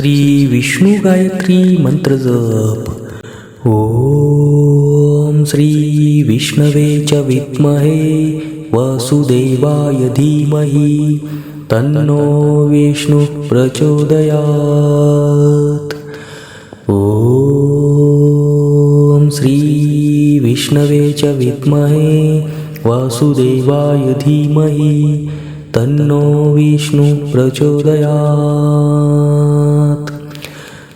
श्री विष्णू गायत्री मंत्र जप ओम श्री विष्णवे च विद्महे वासुदेवाय धीमहि तन्नो विष्णु प्रचोदयात् ॐ श्री विष्णवे च विद्महे वासुदेवाय धीमहि तन्नो विष्णु प्रचोदयात्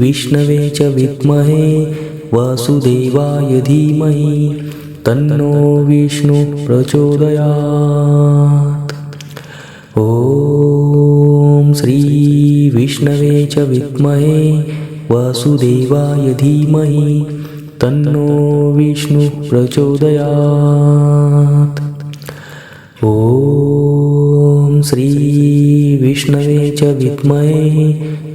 श्रीविष्णवे च विद्महे वासुदेवाय धीमहि तन्नो विष्णुः प्रचोदयात्। ॐ श्रीविष्णवे च विद्महे वासुदेवाय धीमहि तन्नो विष्णुः प्रचोदयात्। ॐ श्रीविष्णवे च विद्महे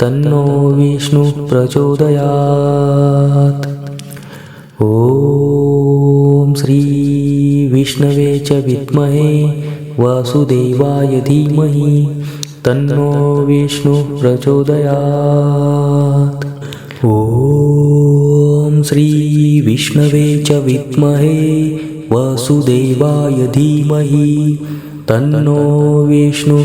तन्नो विष्णुः प्रचोदयात्। ॐ श्रीविष्णवे च विद्महे वासुदेवाय धीमहि तन्नो विष्णुः प्रचोदयात्। ॐ श्रीविष्णवे च विद्महे वासुदेवाय धीमहि तन्नो विष्णुः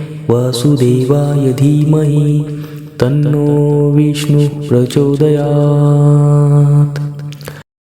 वासुदेवाय धीमहि तन्नो विष्णुः प्रचोदयात्